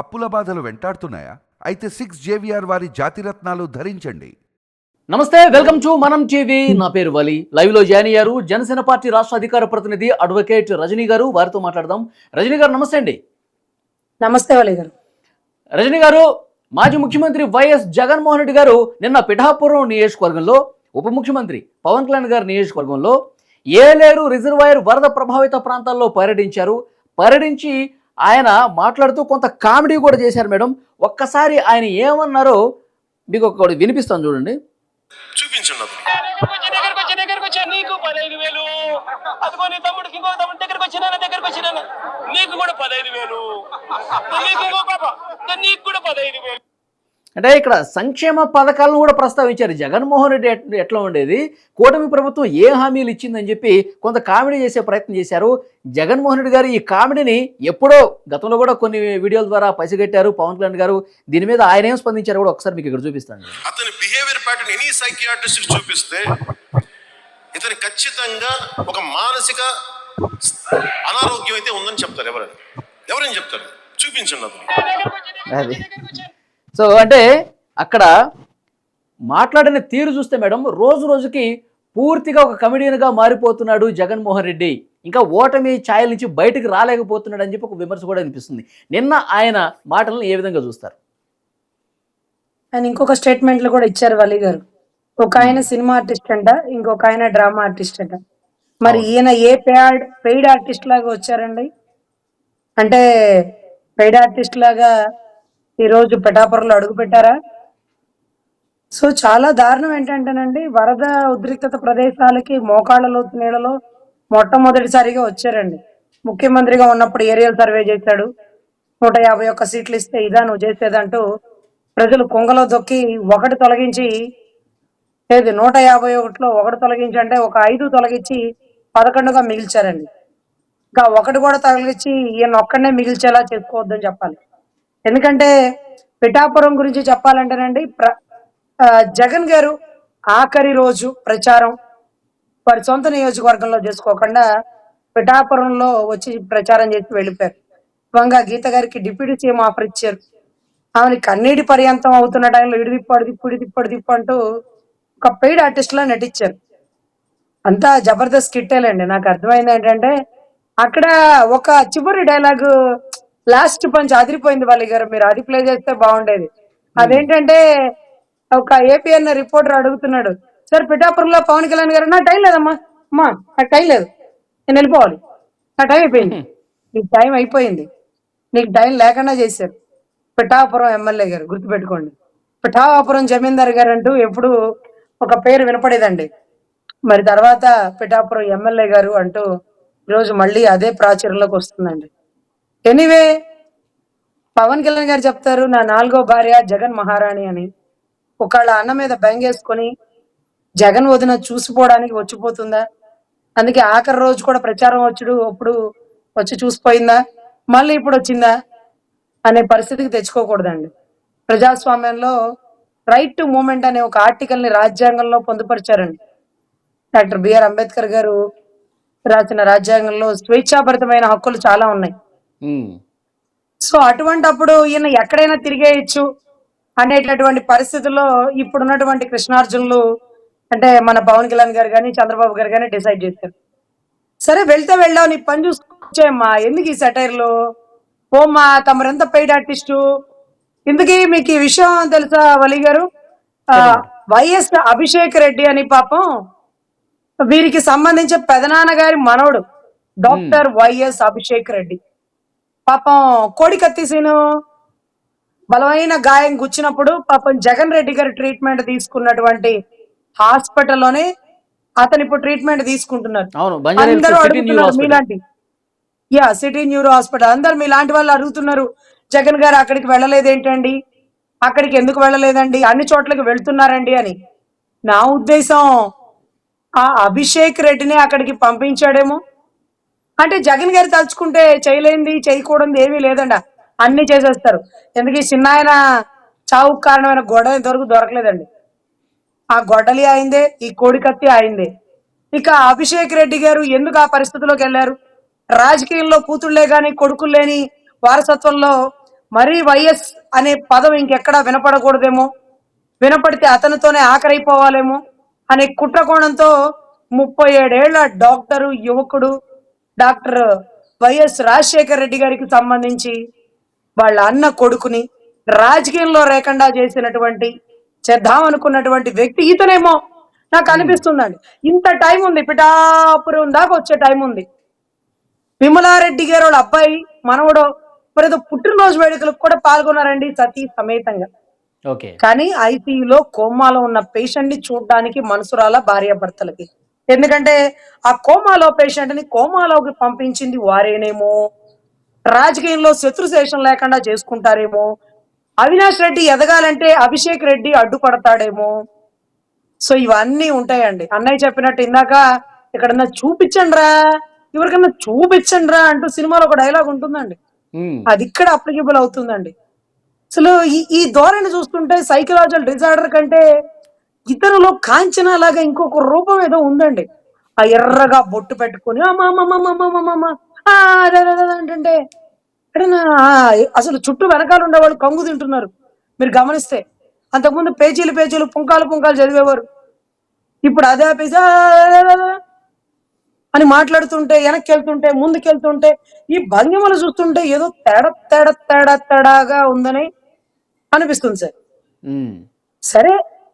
అప్పుల బాధలు వెంటాడుతున్నాయా? అయితే సిక్స్ జేవిఆర్ వారి జాతిరత్నాలు ధరించండి. నమస్తే వెల్కమ్ టు మనం టీవీ. నా పేరు వలి. లైవ్లో జాయిన్ అయ్యారు జనసేన పార్టీ రాష్ట్ర అధికార ప్రతినిధి అడ్వకేట్ రజనీ గారు. వారితో మాట్లాడదాం. రజనీ గారు నమస్తే అండి. నమస్తే వలి గారు. రజనీ గారు మాజీ ముఖ్యమంత్రి వైఎస్ జగన్మోహన్ రెడ్డి గారు నిన్న పిఠాపురం నియోజకవర్గంలో ఉప ముఖ్యమంత్రి పవన్ కళ్యాణ్ గారి నియోజకవర్గంలో ఏలేరు రిజర్వాయర్ వరద ప్రభావిత ప్రాంతాల్లో పర్యటించారు. పర్యటించి ఆయన మాట్లాడుతూ కొంత కామెడీ కూడా చేశారు మేడం ఒక్కసారి ఆయన ఏమన్నారో మీకు ఒకటి వినిపిస్తాను చూడండి చూపించండి నీకు పదహైదు వేలు అదిగో నీ తమ్ముడికి ఇంకో తమ్ముడు దగ్గరకు వచ్చినా దగ్గరకు వచ్చినా నీకు కూడా పదహైదు వేలు నీకు ఇంకో పాప నీకు కూడా పదహైదు వేలు అంటే ఇక్కడ సంక్షేమ పథకాలను కూడా ప్రస్తావించారు. జగన్మోహన్ రెడ్డి ఎట్- ఎట్లా ఉండేది? కూటమి ప్రభుత్వం ఏ హామీలు ఇచ్చిందని చెప్పి కొంత కామెడీ చేసే ప్రయత్నం చేశారు. జగన్మోహన్ రెడ్డి గారు ఈ కామెడీని ఎప్పుడో గతంలో కూడా కొన్ని వీడియోల ద్వారా పసిగట్టారు. పవన్ కళ్యాణ్ గారు దీని మీద ఆయన ఏం స్పందించారు కూడా ఒకసారి మీకు ఇక్కడ చూపిస్తాను. అతని బిహేవియర్ ప్యాటర్న్ ఎనీ సైకియాట్రిస్ట్ చూపిస్తే ఇతని ఖచ్చితంగా ఒక మానసిక అనారోగ్యం అయితే ఉందని చెప్తారు ఎవరైనా. ఎవరైనా చెప్తారు? చూపించండి అతను. సో అంటే అక్కడ మాట్లాడిన తీరు చూస్తే మేడం రోజు రోజుకి పూర్తిగా ఒక కమెడియన్గా మారిపోతున్నాడు జగన్మోహన్ రెడ్డి. ఇంకా ఓటమి ఛాయల నుంచి బయటకు రాలేకపోతున్నాడు అని చెప్పి ఒక విమర్శ కూడా అనిపిస్తుంది. నిన్న ఆయన మాటలను ఏ విధంగా చూస్తారు? ఆయన ఇంకొక స్టేట్మెంట్లు కూడా ఇచ్చారు వలి గారు. ఒక ఆయన సినిమా ఆర్టిస్ట్ అంట ఇంకొక ఆయన డ్రామా ఆర్టిస్ట్ అంట. మరి ఈయన ఏ పెయిడ్ పెయిడ్ ఆర్టిస్ట్ లాగా వచ్చారండి? అంటే పెయిడ్ ఆర్టిస్ట్ లాగా ఈరోజు పిఠాపురంలో అడుగు పెట్టారా? సో చాలా దారుణం ఏంటంటేనండి వరద ఉద్రిక్తత ప్రదేశాలకి మోకాళ్ళ లోతు నీళ్ళలో మొట్టమొదటిసారిగా వచ్చారండి. ముఖ్యమంత్రిగా ఉన్నప్పుడు ఏరియల్ సర్వే చేశాడు. నూట యాభై ఒక్క సీట్లు ఇస్తే ఇదా నువ్వు చేసేదంటూ ప్రజలు కొంగలో దొక్కి ఒకటి తొలగించి లేదు నూట యాభై ఒకటిలో ఒకటి తొలగించి అంటే ఒక ఐదు తొలగించి పదకొండుగా మిగిల్చారండి. ఇంకా ఒకటి కూడా తొలగించి ఈయన ఒక్కడనే మిగిల్చేలా చేసుకోవద్దని చెప్పాలి. ఎందుకంటే పిఠాపురం గురించి చెప్పాలంటేనండి ప్ర జగన్ గారు ఆఖరి రోజు ప్రచారం వారి సొంత నియోజకవర్గంలో చేసుకోకుండా పిఠాపురంలో వచ్చి ప్రచారం చేసి వెళ్ళిపోయారు. వంగ గీత గారికి డిప్యూటీ సీఎం ఆఫర్ ఇచ్చారు. ఆమెని కన్నీటి పర్యంతం అవుతున్న టైంలో ఇడి తిప్పాడు తిప్పుడు తిప్పాడు అంటూ ఒక పెయిడ్ ఆర్టిస్ట్ లా నటించారు. అంతా జబర్దస్త్ కిట్టేలేండి నాకు అర్థమైంది ఏంటంటే అక్కడ ఒక చివరి డైలాగ్ లాస్ట్ పంచ్ అదిరిపోయింది వాళ్ళ గారు మీరు అది ప్లే చేస్తే బాగుండేది. అదేంటంటే ఒక ఏపీఎన్ అన్న రిపోర్టర్ అడుగుతున్నాడు సార్ పిఠాపురంలో పవన్ కళ్యాణ్ గారు నా టైం లేదమ్మా. అమ్మా నాకు టైం లేదు. నేను వెళ్ళిపోవాలి. నా టైం అయిపోయింది. నీకు టైం అయిపోయింది. నీకు టైం లేకుండా చేశారు. పిఠాపురం ఎమ్మెల్యే గారు గుర్తుపెట్టుకోండి. పిఠాపురం జమీందార్ గారు అంటూ ఎప్పుడు ఒక పేరు వినపడేదండి. మరి తర్వాత పిఠాపురం ఎమ్మెల్యే గారు అంటూ ఈరోజు మళ్ళీ అదే ప్రాచుర్యంలోకి వస్తుందండి. ఎనీవే పవన్ కళ్యాణ్ గారు చెప్తారు నా నాలుగో భార్య జగన్ మహారాణి అని. ఒకళ్ళ అన్న మీద బెంగేసుకొని జగన్ వదిన చూసిపోవడానికి వచ్చిపోతుందా? అందుకే ఆఖరి రోజు కూడా ప్రచారం వచ్చుడు అప్పుడు వచ్చి చూసిపోయిందా? మళ్ళీ ఇప్పుడు వచ్చిందా? అనే పరిస్థితికి తెచ్చుకోకూడదండి. ప్రజాస్వామ్యంలో రైట్ టు మూమెంట్ అనే ఒక ఆర్టికల్ని రాజ్యాంగంలో పొందుపరిచారండి. డాక్టర్ బిఆర్ అంబేద్కర్ గారు రాసిన రాజ్యాంగంలో స్వేచ్ఛాభరితమైన హక్కులు చాలా ఉన్నాయి. సో అటువంటి అప్పుడు ఈయన ఎక్కడైనా తిరిగేయచ్చు అనేటటువంటి పరిస్థితుల్లో ఇప్పుడున్నటువంటి కృష్ణార్జునులు అంటే మన పవన్ కళ్యాణ్ గారు కానీ చంద్రబాబు గారు కానీ డిసైడ్ చేశారు. సరే వెళ్తే వెళ్ళావు నీ పని చూసుకోవచ్చేమ్మా ఎందుకు ఈ సెటైర్లు? ఓమ్మా తమరెంత పెయిడ్ ఆర్టిస్టు ఇందుకీ మీకు ఈ విషయం తెలుసా వలి గారు? ఆ, వైఎస్ అభిషేక్ రెడ్డి అని పాపం వీరికి సంబంధించి పెదనాన్న గారి మనవడు డాక్టర్ వైఎస్ అభిషేక్ రెడ్డి. పాపం కోడి కత్తిసీను బలమైన గాయం గుచ్చినప్పుడు పాపం జగన్ రెడ్డి గారి ట్రీట్మెంట్ తీసుకున్నటువంటి హాస్పిటల్లోనే అతను ఇప్పుడు ట్రీట్మెంట్ తీసుకుంటున్నారు. అందరూ అడుగుతున్నారు మీలాంటి యా సిటీ న్యూరో హాస్పిటల్. అందరు మీలాంటి వాళ్ళు అడుగుతున్నారు జగన్ గారు అక్కడికి వెళ్ళలేదు ఏంటండి అక్కడికి ఎందుకు వెళ్ళలేదండి? అన్ని చోట్లకి వెళ్తున్నారండి అని. నా ఉద్దేశం ఆ అభిషేక్ రెడ్డిని అక్కడికి పంపించాడేమో. అంటే జగన్ గారు తలుచుకుంటే చేయలేంది చేయకూడదు ఏమీ లేదండి. అన్ని చేసేస్తారు. ఎందుకు ఈ చిన్న ఆయన చావుకు కారణమైన గొడవ ఇంతవరకు దొరకలేదండి. ఆ గొడ్డలి అయిందే ఈ కోడికత్తి అయిందే. ఇక అభిషేక్ రెడ్డి గారు ఎందుకు ఆ పరిస్థితిలోకి వెళ్ళారు? రాజకీయంలో కూతుళ్ళే గాని కొడుకులు లేని వారసత్వంలో మరీ వైఎస్ అనే పదం ఇంకెక్కడా వినపడకూడదేమో? వినపడితే అతనితోనే ఆఖరైపోవాలేమో? అనే కుట్రకోణంతో ముప్పై ఏడేళ్ళ డాక్టరు యువకుడు డాక్టర్ వైఎస్ రాజశేఖర రెడ్డి గారికి సంబంధించి వాళ్ళ అన్న కొడుకుని రాజకీయంలో లేకుండా చేసినటువంటి చేద్దాం అనుకున్నటువంటి వ్యక్తి ఇతనేమో నాకు అనిపిస్తుందండి. ఇంత టైం ఉంది పిఠాపురం దాకా వచ్చే టైం ఉంది. విమలారెడ్డి గారు వాళ్ళ అబ్బాయి మనవడో మరి ఏదో పుట్టినరోజు వేడుకలకు కూడా పాల్గొన్నారండి సతీ సమేతంగా. కానీ ఐసీయూలో కోమాలో ఉన్న పేషెంట్ని చూడడానికి మనసురాల భార్యాభర్తలకి. ఎందుకంటే ఆ కోమాలో పేషెంట్ని కోమాలోకి పంపించింది వారేనేమో. రాజకీయంలో శత్రుశేషం లేకుండా చేసుకుంటారేమో. అవినాష్ రెడ్డి ఎదగాలంటే అభిషేక్ రెడ్డి అడ్డుపడతాడేమో. సో ఇవన్నీ ఉంటాయండి. అన్నయ్య చెప్పినట్టు ఇందాక ఎక్కడన్నా చూపించండి రా ఎవరికన్నా చూపించండి రా అంటూ సినిమాలో ఒక డైలాగ్ ఉంటుందండి. అది ఇక్కడ అప్లికబుల్ అవుతుందండి. అసలు ఈ ఈ ధోరణి చూస్తుంటే సైకలాజికల్ డిజార్డర్ కంటే ఇతరులో కాంచన లాగా ఇంకొక రూపం ఏదో ఉందండి ఆ ఎర్రగా బొట్టు పెట్టుకొని ఆ, అసలు చుట్టూ వెనకాల ఉండేవాళ్ళు కంగు తింటున్నారు మీరు గమనిస్తే అంతకుముందు పేజీలు పేజీలు పుంకాలు పుంకాలు చదివేవారు ఇప్పుడు అదే పేజీ. అని మాట్లాడుతుంటే వెనక్కి వెళ్తుంటే ముందుకు వెళ్తుంటే ఈ భంగిమలు చూస్తుంటే ఏదో తేడా తేడా తేడా తేడాగా ఉందని అనిపిస్తుంది సార్. సరే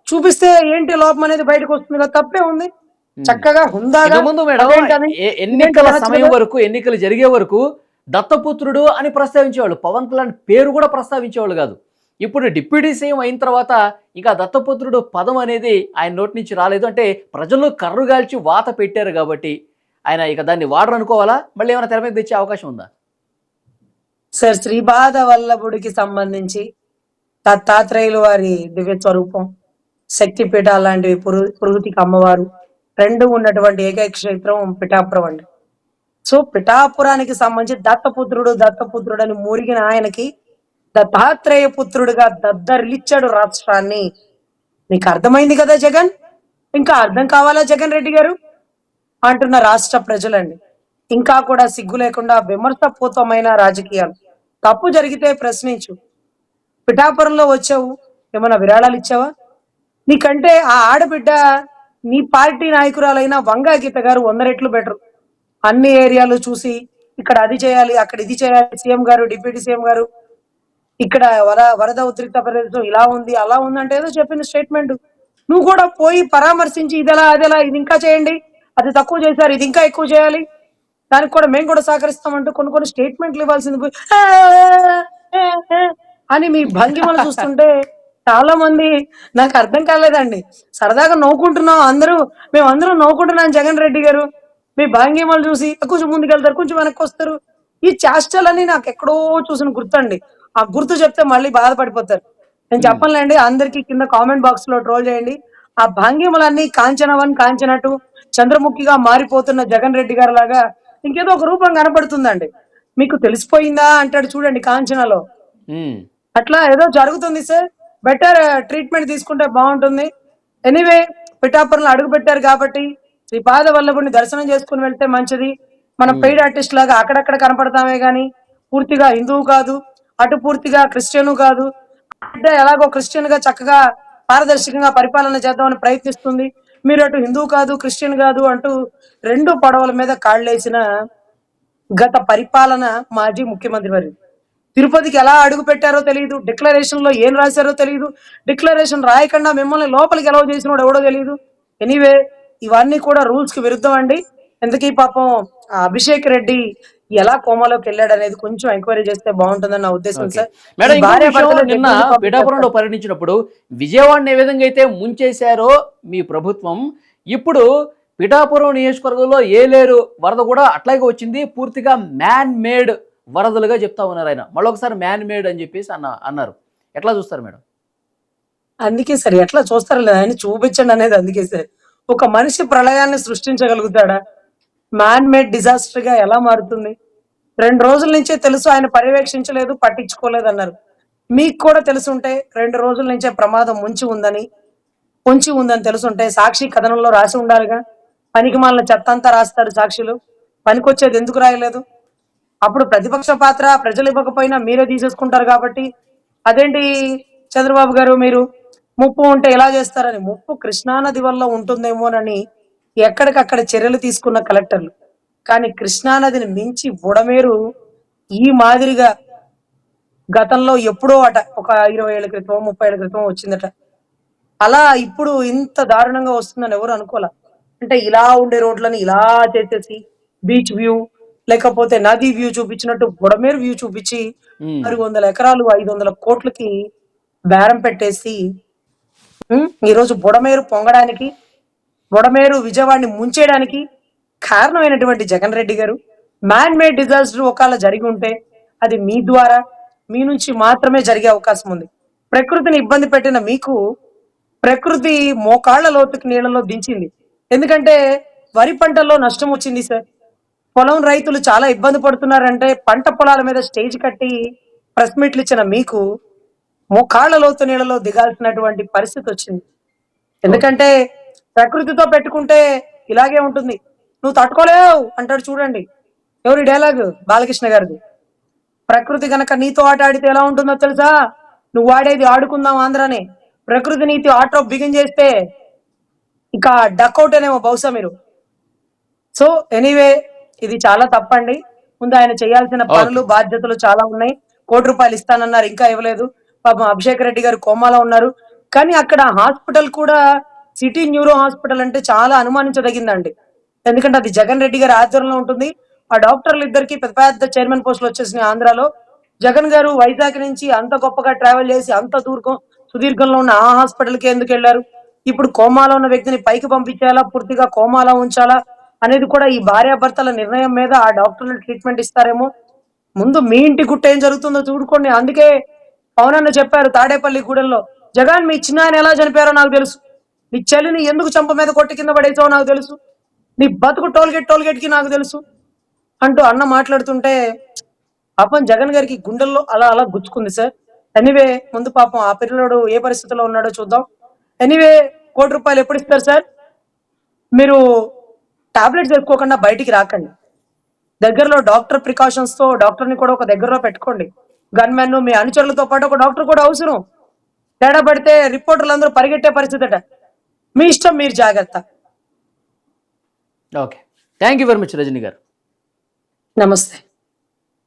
చూపిస్తే ఏంటి లోపం అనేది బయటకు వస్తుంది కదా తప్పే ఉంది. చక్కగా హుందాగా మేడం ఎన్నికల సమయం? వరకు ఎన్నికలు జరిగే వరకు దత్తపుత్రుడు అని ప్రస్తావించేవాళ్ళు పవన్ కళ్యాణ్ పేరు కూడా ప్రస్తావించేవాళ్ళు కాదు. ఇప్పుడు డిప్యూటీ సీఎం అయిన తర్వాత ఇంకా దత్తపుత్రుడు పదం అనేది ఆయన నోటి నుంచి రాలేదు. అంటే ప్రజలు కర్రుగాల్చి వాత పెట్టారు కాబట్టి ఆయన ఇక దాన్ని వాడరు అనుకోవాలా మళ్ళీ ఏమైనా తెర మీద తెచ్చే అవకాశం ఉందా? సార్ శ్రీపాద వల్లభుడికి సంబంధించి దత్తాత్రేయులు వారి దివ్య స్వరూపం శక్తిపీఠ లాంటివి పురు- పురుగుతికి అమ్మవారు. రెండు ఉన్నటువంటి ఏకైక క్షేత్రం పిఠాపురం అండి. సో పిఠాపురానికి సంబంధించి దత్తపుత్రుడు దత్తపుత్రుడు అని మూరిగిన ఆయనకి దత్తాత్రేయ పుత్రుడుగా దద్దరిలిచ్చాడు రాష్ట్రాన్ని. నీకు అర్థమైంది కదా జగన్? ఇంకా అర్థం కావాలా జగన్ రెడ్డి గారు? అంటున్న రాష్ట్ర ప్రజలండి. ఇంకా కూడా సిగ్గు లేకుండా విమర్శపూతమైన రాజకీయాలు. తప్పు జరిగితే ప్రశ్నించు. పిఠాపురంలో వచ్చావు ఏమైనా విరాళాలు ఇచ్చావా? నీకంటే ఆ ఆడబిడ్డ నీ పార్టీ నాయకురాలైన వంగా గీత గారు వంద రెట్లు బెటర్ అన్ని ఏరియాలు చూసి ఇక్కడ అది చేయాలి అక్కడ ఇది చేయాలి సీఎం గారు డిప్యూటీ సీఎం గారు. ఇక్కడ వర వరద ఉద్రిక్త ప్రదేశం ఇలా ఉంది అలా ఉంది అంటే ఏదో చెప్పిన స్టేట్మెంట్ నువ్వు కూడా పోయి పరామర్శించి ఇదెలా అదెలా ఇది ఇంకా చేయండి. అది తక్కువ చేశారు ఇది ఇంకా ఎక్కువ చేయాలి. దానికి కూడా మేము కూడా సహకరిస్తామంటూ కొన్ని కొన్ని స్టేట్మెంట్లు ఇవ్వాల్సింది. అని మీ భంగిమలు చూస్తుంటే చాలా మంది నాకు అర్థం కాలేదండి. సరదాగా నవ్వుకుంటున్నాం అందరూ. మేము అందరూ నవ్వుకుంటున్నాం జగన్ రెడ్డి గారు. మీ భంగిమలు చూసి కొంచెం ముందుకెళ్తారు కొంచెం వెనక్కి వస్తారు. ఈ చేష్టలని నాకు ఎక్కడో చూసిన గుర్తండి. ఆ గుర్తు చెప్తే మళ్ళీ బాధపడిపోతారు. నేను చెప్పనులేండి అందరికి కింద కామెంట్ బాక్స్లో ట్రోల్ చేయండి. ఆ భంగిమలన్నీ కాంచనవన్ కాంచనట్టు చంద్రముఖిగా మారిపోతున్న జగన్ రెడ్డి గారి లాగా ఇంకేదో ఒక రూపం కనపడుతుందండి మీకు తెలిసిపోయిందా అంటాడు చూడండి కాంచనలో. అట్లా ఏదో జరుగుతుంది సార్. బెటర్ ట్రీట్మెంట్ తీసుకుంటే బాగుంటుంది. ఎనీవే పిఠాపురంలో అడుగు పెట్టారు కాబట్టి శ్రీ పాద వల్లభుని దర్శనం చేసుకుని వెళ్తే మంచిది. మనం పెయిడ్ ఆర్టిస్ట్ లాగా అక్కడక్కడ కనపడతామే గాని పూర్తిగా హిందువు కాదు అటు పూర్తిగా క్రిస్టియన్ కాదు అంటే ఎలాగో క్రిస్టియన్గా చక్కగా పారదర్శకంగా పరిపాలన చేద్దామని ప్రయత్నిస్తుంది. మీరు అటు హిందువు కాదు క్రిస్టియన్ కాదు అంటూ రెండు పడవల మీద కాళ్ళేసిన గత పరిపాలన మాజీ ముఖ్యమంత్రి వారి తిరుపతికి ఎలా అడుగు పెట్టారో తెలియదు డిక్లరేషన్లో ఏం రాశారో తెలియదు డిక్లరేషన్ రాయకుండా మిమ్మల్ని లోపలికి ఎలా చేసినోడు ఎవడో తెలియదు ఎనీవే ఇవన్నీ కూడా రూల్స్కి విరుద్ధం అండి ఎందుకీ పాపం అభిషేక్ రెడ్డి ఎలా కోమాలోకి వెళ్ళాడు అనేది కొంచెం ఎంక్వైరీ చేస్తే బాగుంటుందని నా ఉద్దేశం. సార్ మేడం నిన్న. పిఠాపురంలో పర్యటించినప్పుడు విజయవాడని ఏ విధంగా అయితే ముంచేశారో మీ ప్రభుత్వం ఇప్పుడు పిఠాపురం నియోజకవర్గంలో ఏలేరు వరద కూడా అట్లాగే వచ్చింది పూర్తిగా మ్యాన్ మేడ్ వరదలుగా చెప్తా ఉన్నారు ఆయన. మళ్ళొకసారి మ్యాన్ మేడ్ అని చెప్పేసి అన్న అన్నారు. ఎట్లా చూస్తారు మేడం? అందుకే సార్ ఎట్లా చూస్తారు లేదా ఆయన చూపించండి అనేది అందుకే సార్. ఒక మనిషి ప్రళయాన్ని సృష్టించగలుగుతాడా? మ్యాన్ మేడ్ డిజాస్టర్గా ఎలా మారుతుంది? రెండు రోజుల నుంచే తెలుసు ఆయన పర్యవేక్షించలేదు పట్టించుకోలేదు అన్నారు మీకు కూడా తెలుసుంటే రెండు రోజుల నుంచే ప్రమాదం ముంచి ఉందని పొంచి ఉందని తెలుసుంటే సాక్షి కథనంలో రాసి ఉండాలిగా? పనికి మాలిన చెత్త అంతా రాస్తారు సాక్షులు. పనికొచ్చేది ఎందుకు రాయలేదు? అప్పుడు ప్రతిపక్ష పాత్ర ప్రజలు ఇవ్వకపోయినా మీరే తీసేసుకుంటారు కాబట్టి. అదేంటి చంద్రబాబు గారు మీరు? ముప్పు ఉంటే ఎలా చేస్తారని? ముప్పు కృష్ణానది వల్ల ఉంటుందేమోనని ఎక్కడికక్కడ చర్యలు తీసుకున్న కలెక్టర్లు. కానీ కృష్ణానదిని మించి బుడమేరు ఈ మాదిరిగా గతంలో ఎప్పుడో అట ఒక ఇరవై ఏళ్ళ క్రితం ముప్పై ఏళ్ళ క్రితం వచ్చిందట. అలా ఇప్పుడు ఇంత దారుణంగా వస్తుందని ఎవరు అనుకోలే? అంటే ఇలా ఉండే రోడ్లని ఇలా చేసేసి బీచ్ వ్యూ లేకపోతే నది వ్యూ చూపించినట్టు బుడమేరు వ్యూ చూపించి. నాలుగు వందల ఎకరాలు ఐదు వందల కోట్లకి బేరం పెట్టేసి ఈరోజు బుడమేరు పొంగడానికి బుడమేరు విజయవాడని ముంచేయడానికి కారణమైనటువంటి జగన్ రెడ్డి గారు మ్యాన్ మేడ్ డిజాస్టర్ ఒకవేళ జరిగి ఉంటే అది మీ ద్వారా మీ నుంచి మాత్రమే జరిగే అవకాశం ఉంది. ప్రకృతిని ఇబ్బంది పెట్టిన మీకు ప్రకృతి మోకాళ్ళ లోతుకి నీళ్ళలో దించింది. ఎందుకంటే వరి పంటల్లో నష్టం వచ్చింది సార్. పొలం రైతులు చాలా ఇబ్బంది పడుతున్నారంటే పంట పొలాల మీద స్టేజ్ కట్టి ప్రెస్ మీట్లు ఇచ్చిన మీకు మోకాళ్ళ లోతు నీళ్ళలో దిగాల్సినటువంటి పరిస్థితి వచ్చింది. ఎందుకంటే ప్రకృతితో పెట్టుకుంటే ఇలాగే ఉంటుంది. నువ్వు తట్టుకోలేవు అంటాడు చూడండి. ఎవరి డైలాగ్ బాలకృష్ణ గారిది. ప్రకృతి గనక నీతో ఆట ఆడితే ఎలా ఉంటుందో తెలుసా? నువ్వు ఆడేది ఆడుకుందాం ఆంధ్రానే. ప్రకృతి నీతి ఆటో బిగిన్ చేస్తే ఇక డక్అవుట్ అనేమో బహుశా మీరు. సో ఎనీవే ఇది చాలా తప్పండి. ముందు ఆయన చేయాల్సిన పనులు బాధ్యతలు చాలా ఉన్నాయి. కోటి రూపాయలు ఇస్తానన్నారు ఇంకా ఇవ్వలేదు. పాపం అభిషేక్ రెడ్డి గారు కోమాలో ఉన్నారు. కానీ అక్కడ హాస్పిటల్ కూడా సిటీ న్యూరో హాస్పిటల్ అంటే చాలా అనుమానించదగిందండి. ఎందుకంటే అది జగన్ రెడ్డి గారి ఆధ్వర్యంలో ఉంటుంది. ఆ డాక్టర్లు ఇద్దరికి పెద్ద పెద్ద చైర్మన్ పోస్టులు వచ్చేసినాయి ఆంధ్రాలో. జగన్ గారు వైజాగ్ నుంచి అంత గొప్పగా ట్రావెల్ చేసి అంత దూరం సుదీర్ఘంలో ఉన్న ఆ హాస్పిటల్కి ఎందుకు వెళ్ళారు ఇప్పుడు కోమాలో ఉన్న వ్యక్తిని పైకి పంపించాలా పూర్తిగా కోమాలో ఉంచాలా? అనేది కూడా ఈ భార్యాభర్తల నిర్ణయం మీద ఆ డాక్టర్లు ట్రీట్మెంట్ ఇస్తారేమో. ముందు మీ ఇంటి గుట్ట ఏం జరుగుతుందో చూడుకోండి. అందుకే పవన్ అన్న చెప్పారు తాడేపల్లి గూడెంలో జగన్ మీ చిన్న ఆయన ఎలా చనిపోయారో నాకు తెలుసు. నీ చెల్లిని ఎందుకు చంప మీద కొట్టి కింద పడేసావో నాకు తెలుసు. నీ బతుకు టోల్గేట్ టోల్గేట్కి నాకు తెలుసు. అంటూ అన్న మాట్లాడుతుంటే పాపం జగన్ గారికి గుండెల్లో అలా అలా గుచ్చుకుంది సార్. ఎనీవే ముందు పాపం ఆ పిల్లడు ఏ పరిస్థితిలో ఉన్నాడో చూద్దాం. ఎనీవే కోటి రూపాయలు ఎప్పుడు ఇస్తారు సార్? మీరు టాబ్లెట్స్ వేసుకోకుండా బయటికి రాకండి. దగ్గరలో డాక్టర్ ప్రికాషన్స్తో డాక్టర్ని కూడా ఒక దగ్గరలో పెట్టుకోండి. గన్ మెన్ మీ అనుచరులతో పాటు ఒక డాక్టర్ కూడా అవసరం. తేడా పడితే రిపోర్టర్లు అందరూ పరిగెట్టే పరిస్థితి అట మీ ఇష్టం మీరు జాగ్రత్త. Okay. Thank you very much Rajani garu. నమస్తే.